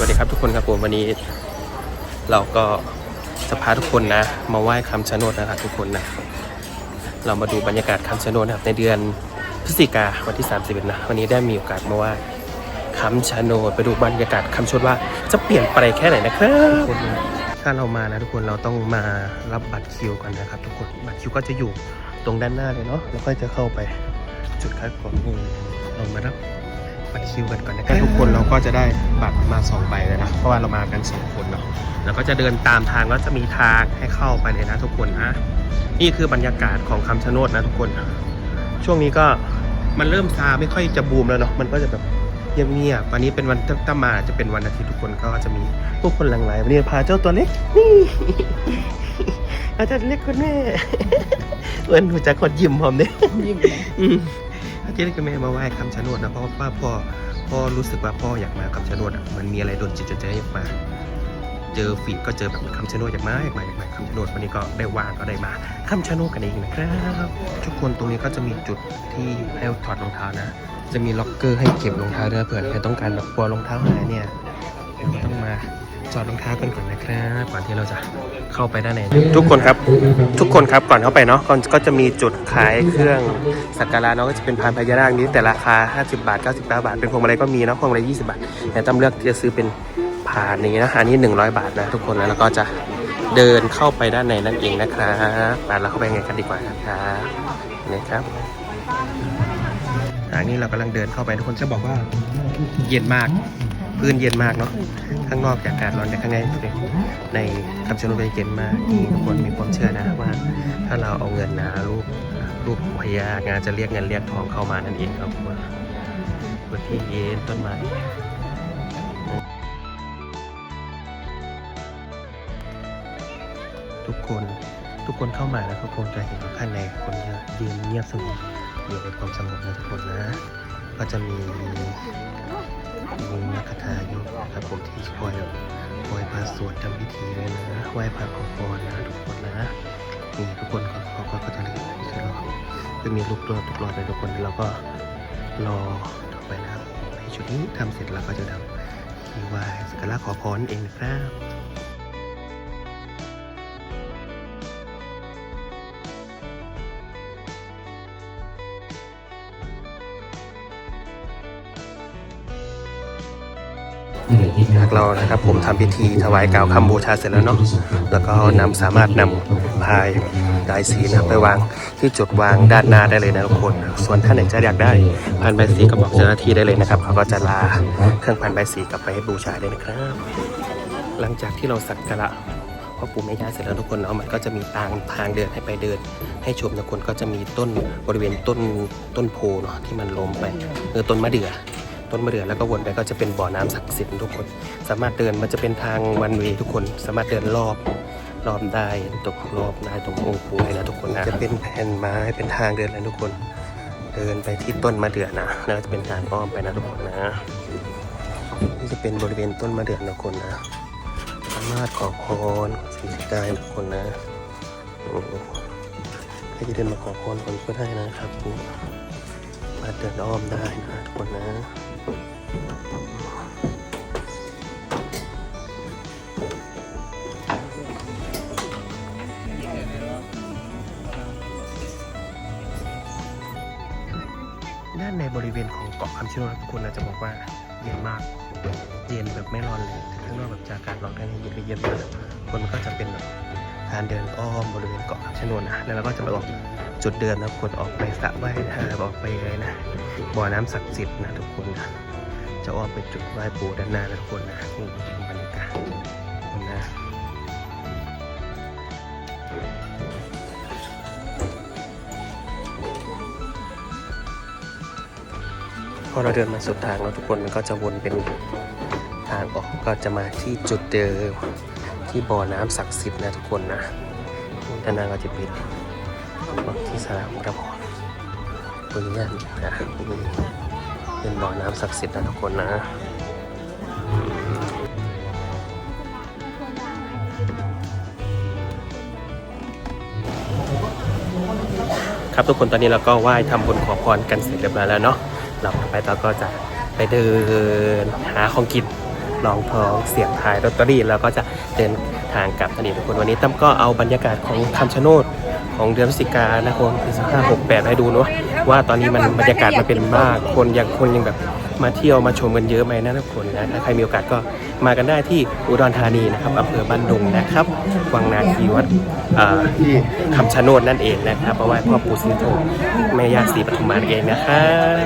สวัสดีครับทุกคนครับผมวันนี้ เราก็จะพาทุกคนนะ มาไหว้คำชะโนดนะครับทุกคนนะ เรามาดูบรรยากาศคำชะโนดนะครับในเดือนพฤศจิกาวันที่31นะวันนี้ได้มีโอกาสมาไหว้คำชะโนดไปดูบรรยากาศคำชดว่าจะเปลี่ยนไปแค่ไหนนะครับถ้าเรามานะทุกคนเราต้องมารับบัตรคิวก่อนนะครับ ทุกคนบัตรคิวก็จะอยู่ตรงด้านหน้าเลยเนาะแล้วก็จะเข้าไปจุดคัดกรองเรามารับ บัตรคิวกันก่อนนะครับทุกคนเราก็จะได้บัตรมา2ใบเลยนะเพราะว่าเรามากันสองคนเนาะแล้วก็จะเดินตามทางแล้วจะมีทางให้เข้าไปเลยนะทุกคนนะนี่คือบรรยากาศของคำชะโนดนะทุกคน ช่วงนี้ก็มันเริ่มซาไม่ค่อยจะบูมแล้วเนาะมันก็จะแบบเงียบๆวันนี้เป็นวันถ้ามาจะเป็นวันอาทิตย์ทุกคนก็จะมีผู้คนหลั่งไหลวันนี้พาเจ้าตัวเล็กนี่อาจารย์เล็กคุณแม่เหมือนหนูจะกดยิ้มพร้อมเนี่ยยิ้ม อืมอาทิตย์ก็แม่มาไหว้คำชะโนดนะเพราะว่าพ่อพ่อรู้สึกว่าพ่ออยากมาคำชะโนดอะมันมีอะไรโดนจิตจนใจอให้มา เจอฝีก็เจอแบบคำชะโนดอยากมาอยากมาอยากมาคำชะโนดวันนี้ก็ได้ว่างก็ได้มาคำชะโนดกันเองนะครับทุกคนตรงนี้ก็จะมีจุดที่ให้ถอดรองเท้านะ จะมีล็อกเกอร์ให้เก็บรองเท้าด้วยเผื่อใครต้องการแบบกลัวรองเท้าหายเนี่ย จอดรองเท้ากันก่อนนะครับก่อนที่เราจะเข้าไปด้านในทุกคนครับทุกคนครับก่อนเข้าไปเนาะก่อนก็จะมีจุดขายเครื่องสักการะเนาะก็จะเป็นพานพญานาคนี้แต่ราคา 50 บาท 99 บาท เป็นพวงมาลัยก็มีเนาะพวงมาลัย20 บาทแต่ต้องเลือกที่จะซื้อเป็นพานอย่านี้นะอันนี้ 100 บาทนะทุกคนแล้วเราก็จะเดินเข้าไปด้านในนั่นเองนะครับมาเราเข้าไปไงกันดีกว่านะครับนี่ครับอันนี้เรากำลังเดินเข้าไปทุกคนจะบอกว่าเย็นมาก พื้นเย็นมากเนาะ ข้างนอกอากาศร้อนแต่ข้างในเนี่ยในคำชะโนดเป็นเย็นมากที่ทุกคนมีความเชื่อนะว่า ถ้าเราเอาเงินนะรูปรูปพญางานจะเรียกเงินเรียกทองเข้ามานั่นเองครับว่าบนที่เย็นต้นไม้ทุกคนทุกคนเข้ามาแล้วก็คงจะเห็นว่าข้างในคนเยอะยืนเงียบสงบอยู่ในความสงบนะทุกคนนะ ก็จะมี มีนักทายกนะครับผมที่คอยคอยพาสวดทำพิธีเลยนะไหว้พระขอพรนะทุกคนนะนี่ทุกคนเขาเขาก็ก็จะเรียกคือรอคือมีลูกตัวตุกรอยไปทุกคนเราก็รอต่อไปนะครับในชุดนี้ทำเสร็จเราก็จะทำที่ไหว้สักการะขอพรเองครับ เรานะครับผมทำพิธีถวายกล่าวคำบูชาเสร็จแล้วเนาะแล้วก็นำสามารถนำพายดายสีนะไปวางที่จุดวางด้านหน้าได้เลยนะทุกคน ส่วนท่านไหนจะอยากได้พันใบสีก็บอกเจ้าหน้าที่ได้เลยนะครับเขาก็จะลาเครื่องพันใบสีกลับไปให้บูชาได้นะครับ หลังจากที่เราสักการะพ่อปู่แม่ย่าเสร็จแล้วทุกคนเนาะมันก็จะมีทางทางเดินให้ไปเดิน ให้ชมทุกคนก็จะมีต้นบริเวณต้นต้นโพเนาะที่มันลมไปเออต้นมะเดื่อ ต้นมะเดื่อแล้วก็วนไปก็จะเป็นบ่อน้ำศักดิ์สิทธิ์ทุกคน สามารถเดินมันจะเป็นทางวันเวทุกคน สามารถเดินรอบรอบได้ตกรอบได้ตรงองค์ปู่เลยนะทุกคนนะจะเป็นแผ่นไม้เป็นทางเดินเลยทุกคน เดินไปที่ต้นมะเดื่อนะแล้วจะเป็นทางอ้อมไปนะทุกคนนะนี่จะเป็นบริเวณต้นมะเดื่อนะทุกคนนะสามารถขอพรสิ่งที่ได้นะทุกคนนะโอ้ให้ที่เดินมาขอพรคนก็ได้นะครับมาเดินอ้อมได้นะ ด้านในบริเวณของเกาะคำชะโนดทุกคนอาจจะบอกว่าเย็นมาก เย็นแบบไม่ร้อนเลยข้างนอกแบบจากอากาศร้อนข้างในเย็นก็เย็นมากคนก็จะเป็นแบบทางเดินอ้อมบริเวณเกาะคำชะโนดนะแล้วเราก็จะไปออกจุดเดิมนะคนออกไปสระว่ายน้ำออกไปเลยนะบ่อน้ำศักดิ์สิทธิ์นะทุกคนนะจะอ้อมไปจุดไหว้ปู่ด้านหน้านะทุกคนนะนี่คือบรรยากาศนะ พอเราเดินมาสุดทางแล้วทุกคนมันก็จะวนเป็นทางออกก็จะมาที่จุดเดิมที่บ่อน้ำศักดิ์สิทธิ์นะทุกคนนะด้านหน้าก็จะเป็นที่สนามกระบอกบนย่านนะเป็นบ่อน้ำศักดิ์สิทธิ์นะทุกคนนะครับทุกคนตอนนี้เราก็ไหว้ทำบุญขอพรกันเสร็จเรียบร้อยแล้วเนาะ เราไปเราก็จะไปเดินหาของกินลองท้องเสียงทายลอตเตอรี่แล้วก็จะเดินทางกลับทันทีทุกคนวันนี้ตั้มก็เอาบรรยากาศของคำชะโนดของเดือนพฤศจิกายนนะครับปีสองห้าหกแปดให้ดูเนาะว่าตอนนี้มันบรรยากาศมันเป็นมากคนยังคนยังแบบ มาเที่ยวมาชมกันเยอะไหมนะทุกคนนะถ้าใครมีโอกาสก็มากันได้ที่อุดรธานีนะครับอำเภอบ้านดุงนะครับวังนาคีวัดอ่าที่คำชะโนดนั่นเองนะครับเพราะว่าพ่อปู่สิงโตแม่ย่าศรีปทุมมาเองนะครับ